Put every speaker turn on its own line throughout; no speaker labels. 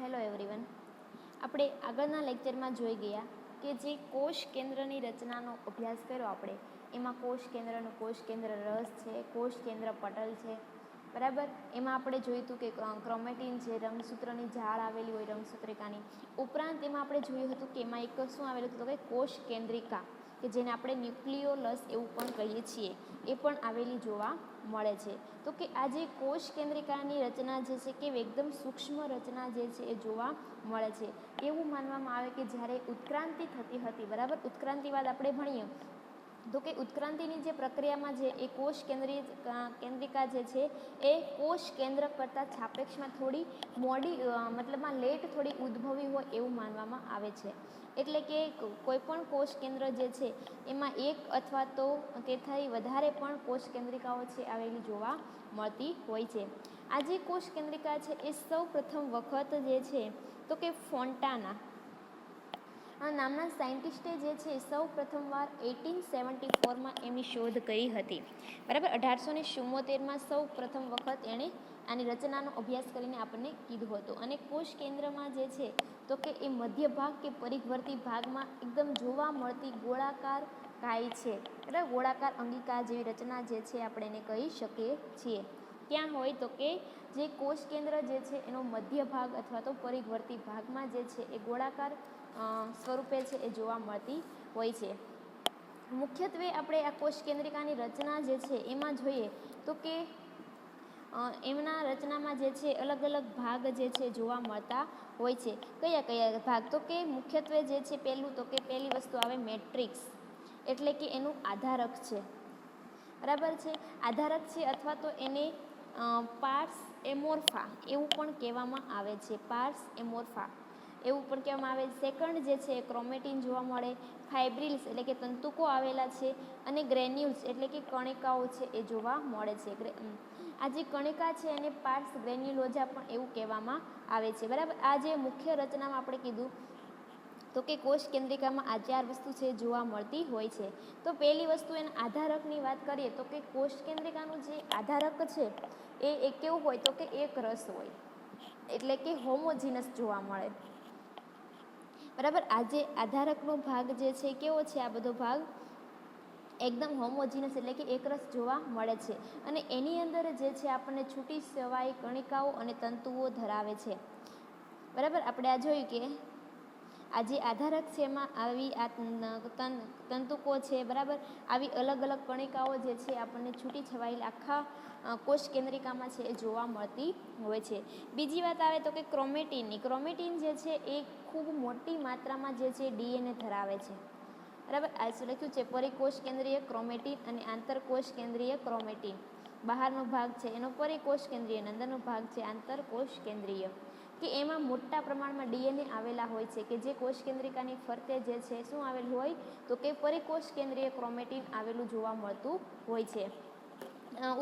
Hello everyone. આપણે આગળના લેક્ચરમાં જોઈ ગયા કે જે કોષ કેન્દ્રની રચનાનો અભ્યાસ કર્યો આપણે, એમાં કોષ કેન્દ્રનું કોષ કેન્દ્ર રસ છે, કોષ કેન્દ્ર પટલ છે. બરાબર? એમાં આપણે જોયું હતું કે ક્રોમેટિન છે રંગસૂત્રની ઝાડ આવેલી હોય રંગસૂત્રિકાની, ઉપરાંત એમાં આપણે જોયું હતું કે એમાં એક શું આવેલું હતું કે કોષ કેન્દ્રિકા કે જેને આપણે ન્યુક્લિયોલસ એવું પણ કહીએ છીએ, એ પણ આવેલી જોવા મળે છે. તો કે આ જે કોષ કેન્દ્રિકાની રચના જે છે કે એકદમ સૂક્ષ્મ રચના જે છે એ જોવા મળે છે. એવું માનવામાં આવે કે જ્યારે ઉત્ક્રાંતિ થતી હતી, બરાબર? ઉત્ક્રાંતિ બાદ આપણે ભણીએ તો કે ઉત્ક્રાંતિની જે પ્રક્રિયામાં જે એ કોષ કેન્દ્રિત કેન્દ્રિકા જે છે, એ કોષ કેન્દ્ર કરતાં સાપેક્ષમાં થોડી મોડી મતલબમાં લેટ થોડી ઉદ્ભવી હોય એવું માનવામાં આવે છે. એટલે કે કોઈપણ કોષ કેન્દ્ર જે છે, એમાં એક અથવા તો તેથી વધારે પણ કોષ કેન્દ્રિકાઓ છે આવેલી જોવા મળતી હોય છે. આ જે કોષ કેન્દ્રિકા છે, એ સૌ પ્રથમ વખત જે છે, તો કે ફોન્ટાના નામના સાયન્ટિસ્ટે જે છે, સૌ પ્રથમવાર એટીન સેવન્ટી ફોરમાં એમની શોધ કરી હતી. બરાબર? અઢારસો ને ચુમ્મોતેરમાં સૌ પ્રથમ વખત એણે આની રચનાનો અભ્યાસ કરીને આપણને કીધું હતું. અને કોષ કેન્દ્રમાં જે છે, તો કે એ મધ્ય ભાગ કે પરિઘવર્તી ભાગમાં એકદમ જોવા મળતી ગોળાકાર કાય છે. બરાબર? ગોળાકાર અંગિકા જેવી રચના જે છે, આપણે એને કહી શકીએ છીએ. ત્યાં હોય તો કે જે કોષ કેન્દ્ર જે છે, એનો મધ્ય ભાગ અથવા તો પરિઘવર્તી ભાગમાં જે છે, એ ગોળાકાર સ્વરૂપે છે એ જોવા મળતી હોય છે. મુખ્યત્વે આપણે આ કોષ કેન્દ્રિકાની રચના જે છે એમાં જોઈએ તો કે એમના રચનામાં જે છે અલગ અલગ ભાગ જે છે જોવા મળતા હોય છે. કયા કયા ભાગ? તો કે મુખ્યત્વે જે છે પહેલું તો કે પહેલી વસ્તુ આવે મેટ્રિક્સ, એટલે કે એનું આધારક છે. બરાબર છે? આધારક છે અથવા તો એને પાર્સ એમોર્ફા એવું પણ કહેવામાં આવે છે. પાર્સ એમોર્ફા. એવું પણ કહેવામાં આવે સેકન્ડ જે છે, ક્રોમેટિન જોવા મળે, ફાઇબ્રિલ્સ એટલે કે તંતુકો આવેલા છે અને ગ્રેન્યુલ્સ એટલે કે કણિકાઓ છે એ જોવા મળે છે. આ જે કણિકા છે એને પાર્ટસ ગ્રેન્યુલોજા પણ એવું કહેવામાં આવે છે. બરાબર? આ જે મુખ્ય રચનામાં આપણે કીધું તો કે કોષ કેન્દ્રિકામાં આ ચાર વસ્તુ છે જોવા મળતી હોય છે. તો પહેલી વસ્તુ એના આધારકની વાત કરીએ તો કે કોષ કેન્દ્રિકાનું જે આધારક છે એ કેવું હોય તો કે એક રસ હોય. એટલે કે હોમોજીનસ જોવા મળે. બરાબર? આજે આધારકનો ભાગ જે છે, કેવો છે આ બધો ભાગ? એકદમ હોમોજીનસ એટલે કે એકરસ જોવા મળે છે. અને એની અંદર જે છે, આપણને છૂટી સવાઈ કણિકાઓ અને તંતુઓ ધરાવે છે. બરાબર? આપણે આ જોયું કે આ જે આધારક છે એમાં. આવી આ તંતુકો છે, બરાબર? આવી અલગ અલગ કણિકાઓ જે છે, આપણને છૂટી છવાયેલી આખા કોષ કેન્દ્રિકામાં છે એ જોવા મળતી હોય છે. બીજી વાત આવે તો કે ક્રોમેટિનની ક્રોમેટિન જે છે એ ખૂબ મોટી માત્રામાં જે છે ડીએનએ ધરાવે છે. બરાબર? આ શું લખ્યું છે? પરિકોષ કેન્દ્રીય ક્રોમેટિન અને આંતરકોષ કેન્દ્રીય ક્રોમેટિન. બહારનો ભાગ છે એનો પરિકોષ કેન્દ્રીય અને અંદરનો ભાગ છે આંતરકોષ કેન્દ્રીય. કે એમાં મોટા પ્રમાણમાં ડીએનએ આવેલા હોય છે કે જે કોષ કેન્દ્રિકાની ફરતે જે છે, શું આવેલું હોય? તો કે પરિકોષ કેન્દ્રીય ક્રોમેટિન આવેલું જોવા મળતું હોય છે.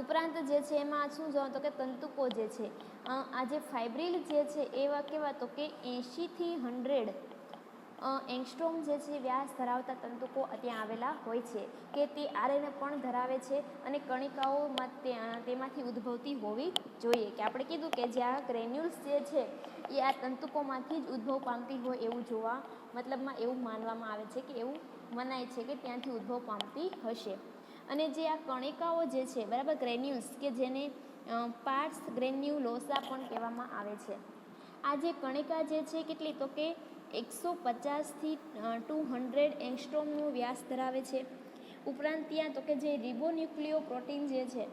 ઉપરાંત જે છે એમાં શું જોવા, તો કે તંતુકો જે છે આ જે ફાઇબ્રિલ જે છે, એવા કેવા, તો કે એંશીથી હંડ્રેડ એંગસ્ટ્રોમ જે છે વ્યાસ ધરાવતા તંતુકો ત્યાં આવેલા હોય છે કે તે આરએનએ પણ ધરાવે છે અને કણિકાઓમાં તેમાંથી ઉદ્ભવતી હોવી જોઈએ. કે આપણે કીધું કે જ્યાં ગ્રેન્યુલ્સ જે છે એ આ તંતુકોમાંથી જ ઉદ્ભવ પામતી હોય એવું જોવા મતલબમાં એવું માનવામાં આવે છે કે એવું મનાય છે કે ત્યાંથી ઉદ્ભવ પામતી હશે. અને જે આ કણિકાઓ જે છે, બરાબર ગ્રેન્યુલ્સ કે જેને પાર્ટ્સ ગ્રેન્યુલોસા પણ કહેવામાં આવે છે. આ જે કણિકા જે છે કેટલી? તો કે એકસો પચાસથી ટુ હંડ્રેડ એંગસ્ટ્રોમનો વ્યાસ ધરાવે છે. ઉપરાંત ત્યાં તો કે જે રિબોન્યુક્લિયો પ્રોટીન જે છે,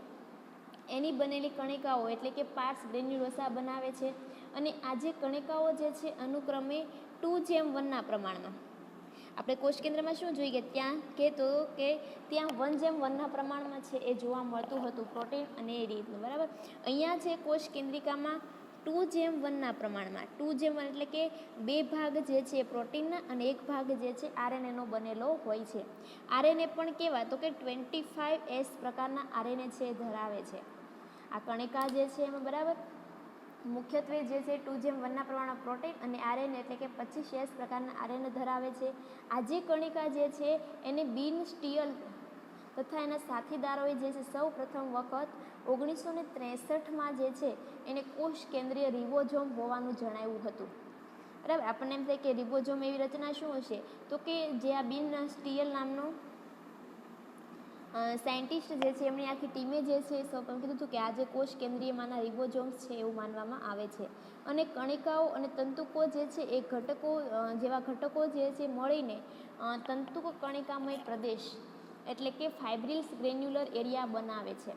એની બનેલી કણિકાઓ એટલે કે પાર્ટ્સ ગ્રેન્યુલોસા બનાવે છે. અને આ જે કણિકાઓ જે છે, અનુક્રમે ટુ જેમ વનના પ્રમાણમાં. આપણે કોષ કેન્દ્રમાં શું જોઈએ? ત્યાં કે તો કે ત્યાં વન જેમ વનના પ્રમાણમાં છે, એ જોવા મળતું હતું પ્રોટીન અને એ રીતનું, બરાબર? અહીંયા છે કોષ કેન્દ્રિકામાં ટુ જેમ વનના પ્રમાણમાં. ટુ જેમ વન એટલે કે બે ભાગ જે છે પ્રોટીનના અને એક ભાગ જે છે આરએનએનો બનેલો હોય છે. આરએનએ પણ કેવા તો કે ટ્વેન્ટી ફાઇવ એસ પ્રકારના આરએનએ છે ધરાવે છે. આ કણિકા જે છે એમાં બરાબર? મુખ્યત્વે જે છે ટુ જેમ વનના પ્રમાણમાં પ્રોટીન અને આરએનએ એટલે કે પચીસ એસ પ્રકારના આરએનએ ધરાવે છે. આ જે કણિકા જે છે એને બિન સ્ટીયલ તથા એના સાથીદારોએ જે છે સૌ પ્રથમ વખત ઓગણીસો ને ત્રેસઠમાં જે છે, એને કોષ કેન્દ્રીય રિબોઝોમ હોવાનું જણાવ્યું હતું. બરાબર? આપણને એમ થાય કે રિબોઝોમ એવી રચના શું હશે? તો કે જે આ બિન સ્ટીયલ નામનો સાયન્ટિસ્ટ જે છે, એમની આખી ટીમે જે છે સૌપ્રથમ કીધું હતું કે આ જે કોષ કેન્દ્રીયમાંના રિબોઝોમ્સ છે એવું માનવામાં આવે છે. અને કણિકાઓ અને તંતુકો જે છે, એ ઘટકો જેવા ઘટકો જે છે, મળીને તંતુકો કણિકામય પ્રદેશ એટલે કે ફાઇબ્રિલ્સ ગ્રેન્યુલર એરિયા બનાવે છે.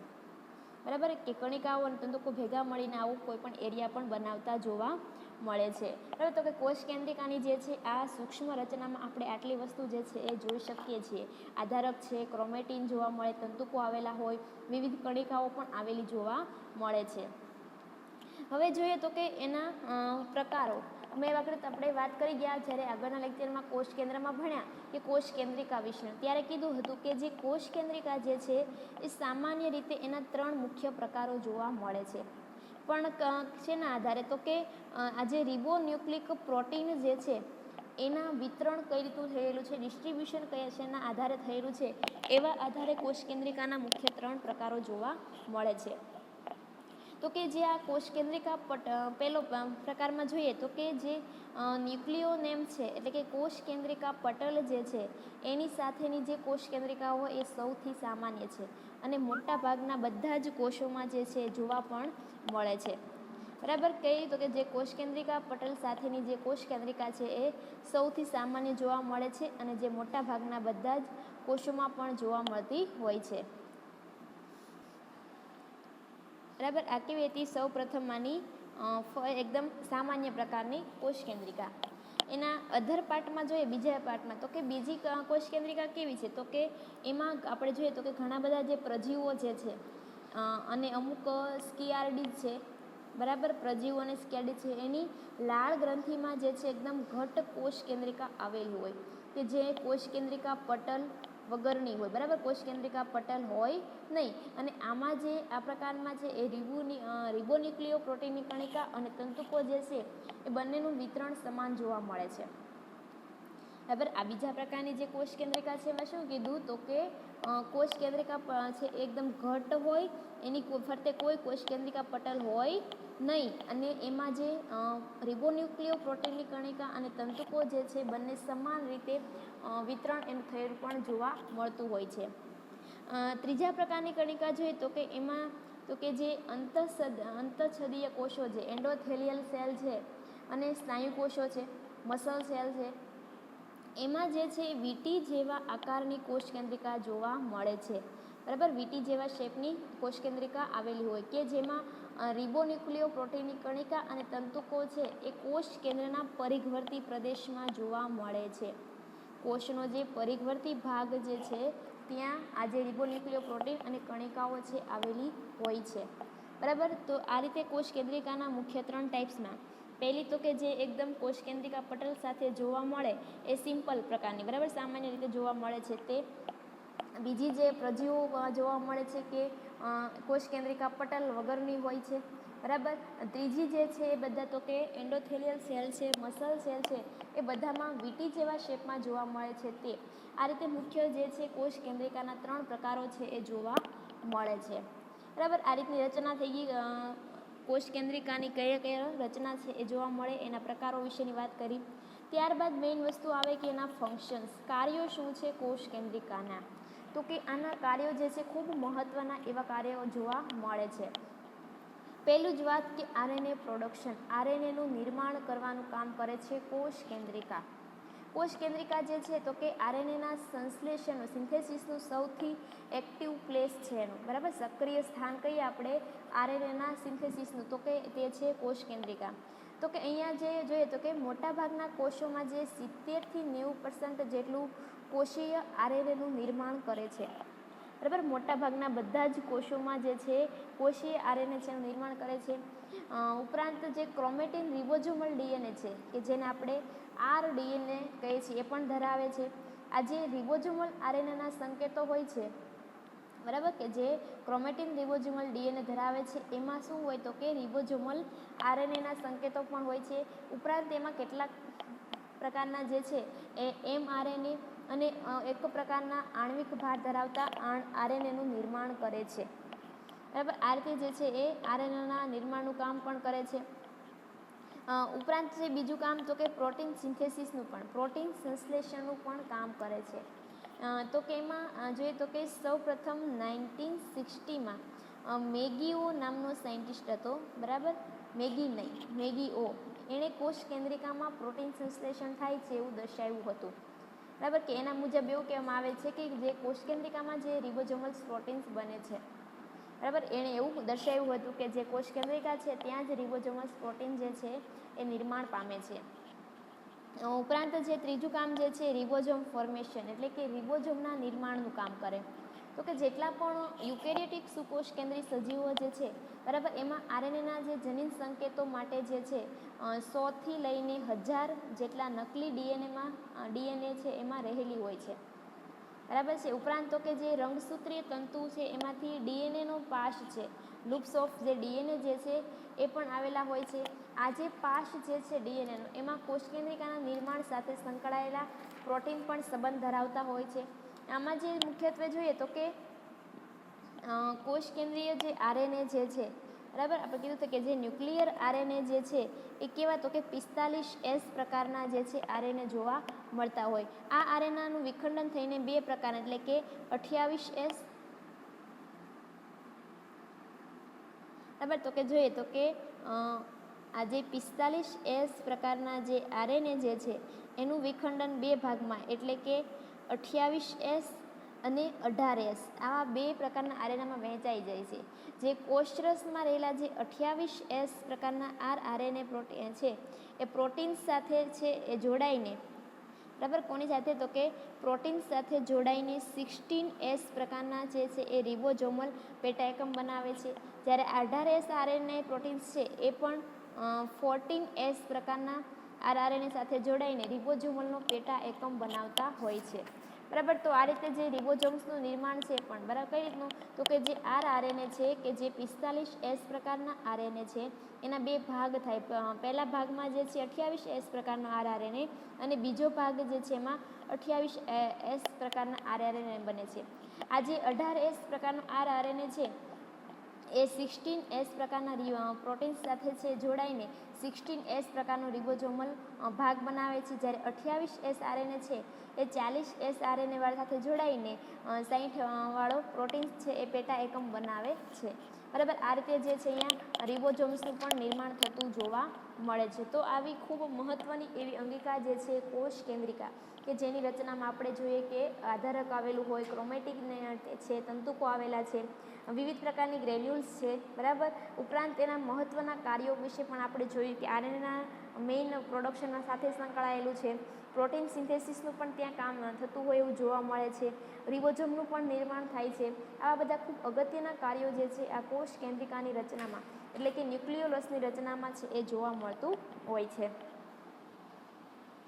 બરાબર? કે કણિકાઓ અને તંતુકો ભેગા મળીને આવો કોઈ પણ એરિયા પણ બનાવતા જોવા મળે છે. બરાબર? તો કે કોષ કેન્દ્રિકાની જે છે, આ સૂક્ષ્મ રચનામાં આપણે આટલી વસ્તુ જે છે, એ જોઈ શકીએ છીએ. આધારક છે, ક્રોમેટિન જોવા મળે તંતુકો આવેલા હોય, વિવિધ કણિકાઓ પણ આવેલી જોવા મળે છે. હવે જોઈએ તો કે એના પ્રકારો. મેં વખત આપણે વાત કરી ગયા જ્યારે આગળના લેક્ચરમાં કોષ કેન્દ્રમાં ભણ્યા કે કોષ કેન્દ્રિકા વિશે. ત્યારે કીધું હતું કે જે કોષ કેન્દ્રિકા જે છે, એ સામાન્ય રીતે એના ત્રણ મુખ્ય પ્રકારો જોવા મળે છે. પણ શેના આધારે? તો કે આજે આ જે રિબોન્યુક્લિક પ્રોટીન જે છે, એના વિતરણ કઈ રીતનું થયેલું છે, ડિસ્ટ્રીબ્યુશન કયા છે, એના આધારે થયેલું છે, એવા આધારે કોષ કેન્દ્રિકાના મુખ્ય ત્રણ પ્રકારો જોવા મળે છે. તો કે જે આ કોષ કેન્દ્રિકા પટ પેલો પ્રકારમાં જોઈએ તો કે જે ન્યુક્લિયોનેમ છે, એટલે કે કોષ કેન્દ્રિકા પટલ જે છે, એની સાથેની જે કોષ કેન્દ્રિકાઓ એ સૌથી સામાન્ય છે. અને મોટાભાગના બધા જ કોષોમાં જે છે, જોવા પણ મળે છે. બરાબર? કહીએ તો કે જે કોષ કેન્દ્રિકા, પટલ સાથેની જે કોષ કેન્દ્રિકા છે, એ સૌથી સામાન્ય જોવા મળે છે અને જે મોટાભાગના બધા જ કોષોમાં પણ જોવા મળતી હોય છે. બરાબર? આ હતી સૌ પ્રથમમાંની એકદમ સામાન્ય પ્રકારની કોષ કેન્દ્રિકા. એના અધર પાર્ટમાં જોઈએ, બીજા પાર્ટમાં, તો કે બીજી કોષકેન્દ્રિકા કોષ કેન્દ્રિકા કેવી છે? તો કે એમાં આપણે જોઈએ, તો કે ઘણા બધા જે પ્રજીવો જે છે અને અમુક સ્કીઆરડી છે, બરાબર? પ્રજીવો અને સ્કિયાર્ડી છે, એની લાળ ગ્રંથિમાં જે છે, એકદમ ઘટ કોષ કેન્દ્રિકા આવેલી હોય. કે જે કોષ કેન્દ્રિકા, પટલ વગરની હોય. બરાબર? કોષ કેન્દ્રિકા પટલ હોય નહીં. અને આમાં જે, આ પ્રકારમાં છે એ રિબોની રિબોન્યુક્લિયો પ્રોટીનની કણિકા અને તંતુકો જે છે, એ બંનેનું વિતરણ સમાન જોવા મળે છે. બરાબર? આ બીજા પ્રકારની જે કોષ કેન્દ્રિકા છે, એમાં શું કીધું તો કે કોષ કેન્દ્રિકા છે, એકદમ ઘટ હોય, એની ફરતે કોઈ કોષ કેન્દ્રિકા પટલ હોય નહીં. અને એમાં જે રિબોન્યુક્લિયો, પ્રોટીનની કણિકા અને તંતુકો જે છે, બંને સમાન રીતે વિતરણ એનું થયેલું પણ જોવા મળતું હોય છે. ત્રીજા પ્રકારની કણિકા જોઈએ તો કે એમાં, તો કે જે અંતઃસદ, અંતઃછદીય કોષો છે, એન્ડોથેલિયલ સેલ છે અને સ્નાયુ કોષો છે, મસલ સેલ છે એમાં જે છે વીટી જેવા આકારની કોષ કેન્દ્રિકા જોવા મળે છે. બરાબર? વીટી જેવા શેપની કોષ કેન્દ્રિકા આવેલી હોય કે જેમાં રિબોન્યુક્લિયો પ્રોટીનની કણિકા અને તંતુકો છે એ કોષ કેન્દ્રના પરિઘવર્તી પ્રદેશમાં જોવા મળે છે. કોષનો જે પરિઘવર્તી ભાગ જે છે, ત્યાં આજે રિબોન્યુક્લિયો પ્રોટીન અને કણિકાઓ છે આવેલી હોય છે. બરાબર? તો આ રીતે કોષ કેન્દ્રિકાના મુખ્ય ત્રણ ટાઈપ્સમાં પહેલી તો કે જે એકદમ કોષ કેન્દ્રિકા પટલ સાથે જોવા મળે એ સિમ્પલ પ્રકારની, બરાબર? સામાન્ય રીતે જોવા મળે છે તે. બીજી જે પ્રજીવો જોવા મળે છે કે કોષ કેન્દ્રિકા પટલ વગરની હોય છે, બરાબર? ત્રીજી જે છે એ બધા તો કે એન્ડોથેલિયલ સેલ છે, મસલ સેલ છે, એ બધામાં વીટી જેવા શેપમાં જોવા મળે છે તે. આ રીતે મુખ્ય જે છે કોષ કેન્દ્રિકાના ત્રણ પ્રકારો છે એ જોવા મળે છે. બરાબર? આ રીતની રચના થઈ ગઈ અ, કોષ કેન્દ્રિકાની કયા કયા રચના છે એ જોવા મળે એના પ્રકારો વિશેની વાત કરી. ત્યારબાદ મેઇન વસ્તુ આવે કે એના ફંક્શન્સ કાર્યો શું છે કોષ કેન્દ્રિકાના તો કે આના કાર્યો જે છે ખૂબ મહત્ત્વના એવા કાર્યો જોવા મળે છે. પહેલું જ વાત કે આરએનએ પ્રોડક્શન આરએનએનું નિર્માણ કરવાનું કામ કરે છે કોષ કેન્દ્રિકા કોષ કેન્દ્રિકા જે છે તો કે આરએનએના સંશ્લેષણ સિન્થેસિસનું સૌથી એક્ટિવ પ્લેસ છે એનું. બરાબર? સક્રિય સ્થાન કહીએ આપણે? આરએનએના સિન્થેસિસનું. તો કે તે છે કોષ કેન્દ્રિકા તો કે અહીંયા જે જોઈએ તો કે મોટાભાગના કોષોમાં જે સિત્તેરથી નેવું પર્સન્ટ જેટલું કોષીય આરએનએનું નિર્માણ કરે છે. બરાબર? મોટાભાગના બધા જ કોષોમાં જે છે કોષીય આરએનએ છે નિર્માણ કરે છે. ઉપરાંત જે ક્રોમેટિન રિબોઝોમલ ડીએનએ છે, કે જેને આપણે આર ડીએનએ કહે છે, એ પણ ધરાવે છે. આ જે રિબોઝોમલ આરએનએના સંકેતો હોય છે. બરાબર કે જે ક્રોમેટિન રિબોઝોમલ ડીએનએ ધરાવે છે, એમાં શું હોય તો કે રિબોઝોમલ આરએનએના સંકેતો પણ હોય છે. ઉપરાંત એમાં કેટલાક પ્રકારના જે છે, એ એમઆરએનએ અને એક પ્રકારના આણ્વિક ભાર ધરાવતા આરએનએનું નિર્માણ કરે છે. બરાબર? આ રીતે જે છે, એ આરએનએના નિર્માણનું કામ પણ કરે છે. ઉપરાંત જે બીજું કામ, તો કે પ્રોટીન સિન્થેસિસનું પણ, પ્રોટીન સંશ્લેષણનું પણ કામ કરે છે. તો કે એમાં જોઈએ તો કે સૌ પ્રથમ નાઇન્ટીન સિક્સટીમાં મેગીઓ નામનો સાયન્ટિસ્ટ હતો, બરાબર? મેગી નહીં, મેગીઓ. એણે કોષ કેન્દ્રિકામાં પ્રોટીન સંશ્લેષણ થાય છે એવું દર્શાવ્યું હતું. બરાબર? કે એના મુજબ એવું કહેવામાં આવે છે કે જે કોષ કેન્દ્રિકામાં જે રિબોઝોમલ્સ, પ્રોટીન્સ બને છે. બરાબર? એણે એવું દર્શાવ્યું હતું કે જે કોષ કેન્દ્રિકા છે, ત્યાં જ રિબોઝોમસ પ્રોટીન જે છે, એ નિર્માણ પામે છે. ઉપરાંત જે ત્રીજું કામ જે છે, રિબોઝોમ ફોર્મેશન, એટલે કે રિબોઝોમના નિર્માણનું કામ કરે. તો કે જેટલા પણ યુકેરિયોટિક સુકોષ કેન્દ્રી સજીવો જે છે, બરાબર? એમાં આરએનએના જે જનીન સંકેતો માટે જે છે સોથી લઈને હજાર જેટલા નકલી ડીએનએમાં ડીએનએ છે, એમાં રહેલી હોય છે. બરાબર છે? ઉપરાંત તો કે જે રંગસૂત્રીય તંતુ છે, એમાંથી ડીએનએનો પાશ છે. લૂપ્સ ઓફ જે ડીએનએ જે છે, એ પણ આવેલા હોય છે. આ જે પાશ જે છે ડીએનએનો એમાં કોષકેન્દ્રિકાના નિર્માણ સાથે સંકળાયેલા પ્રોટીન પણ સંબંધ ધરાવતા હોય છે. આમાં જે મુખ્યત્વે જોઈએ તો કે કોષકેન્દ્રીય કોષ કેન્દ્રીય જે આરએનએ જે છે બરાબર? આપણે કીધું હતું કે જે ન્યુક્લિયર આરએનએ જે છે, એ કેવા તો કે પિસ્તાલીસ એસ પ્રકારના જે છે આરએનએ જોવા મળતા હોય. આ આરએનએનું વિખંડન થઈને બે પ્રકારના એટલે કે અઠ્યાવીસ એસ બરાબર? તો કે જોઈએ તો કે આ જે પિસ્તાલીસ એસ પ્રકારના જે આરએનએ જે છે, એનું વિખંડન બે ભાગમાં, એટલે કે અઠ્યાવીસ એસ અને અઢાર એસ આવા બે પ્રકારના આરએનએમાં વહેંચાઈ જાય છે. જે કોષરસમાં રહેલા જે અઠ્યાવીસ એસ પ્રકારના આર આરએનએ પ્રોટીન છે, એ પ્રોટીન સાથે છે એ જોડાઈને, બરાબર? કોની સાથે? તો કે પ્રોટીન સાથે જોડાઈને સિક્સટીન એસ પ્રકારના જે છે એ રિબોઝોમલ પેટા એકમ બનાવે છે. જ્યારે અઢાર એસ આરએનએ પ્રોટીન્સ છે, એ પણ ફોર્ટીન એસ પ્રકારના આર આરએનએ સાથે જોડાઈને રિબોઝોમલનો પેટા એકમ બનાવતા હોય છે. બરાબર? તો આ રીતે જે રિબોઝોમ્સનું નિર્માણ છે પણ, બરાબર? કઈ રીતનું? તો કે જે આર આરએનએ છે કે જે પિસ્તાલીસ એસ પ્રકારના આરએનએ છે, એના બે ભાગ થાય. પહેલા ભાગમાં જે છે અઠ્યાવીસ એસ પ્રકારનો આર આરએનએ અને બીજો ભાગ જે છે એમાં અઠ્યાવીસ એસ પ્રકારના આર આરએનએ બને છે. આ જે અઢાર એસ પ્રકારનો આર આરએનએ છે એ સિક્સટીન એસ પ્રકારના અ, સાથે છે જોડાઈને સિક્સટીન એસ પ્રકારનો રિબોઝોમલ ભાગ બનાવે છે. જ્યારે અઠ્યાવીસ એસ આરએનએ છે એ ચાલીસ એસ આરએનએ વાળા સાથે જોડાઈને સાહીઠ વાળો પ્રોટીન્સ છે એ પેટા એકમ બનાવે છે. બરાબર? આ રીતે જે છે અહીંયા રિબોઝોમ્સનું પણ નિર્માણ થતું જોવા મળે છે. તો આવી ખૂબ મહત્ત્વની એવી અંગિકા જે છે કોષ કેન્દ્રિકા, કે જેની રચનામાં આપણે જોઈએ કે આધારક આવેલું હોય, ક્રોમેટિક છે, તંતુકો આવેલા છે, વિવિધ પ્રકારની ગ્રેન્યુલ્સ છે, બરાબર? ઉપરાંત તેના મહત્ત્વના કાર્યો વિશે પણ આપણે જોયું કે આરએનએના મેઇન પ્રોડક્શનના સાથે સંકળાયેલું છે. પ્રોટીન સિન્થેસિસનું પણ ત્યાં કામ થતું હોય એવું જોવા મળે છે. રિબોઝોમનું પણ નિર્માણ થાય છે. આવા બધા ખૂબ અગત્યના કાર્યો જે છે, આ કોષ કેન્દ્રિકાની રચનામાં, એટલે કે ન્યુક્લિયોલસની રચનામાં છે, એ જોવા મળતું હોય છે.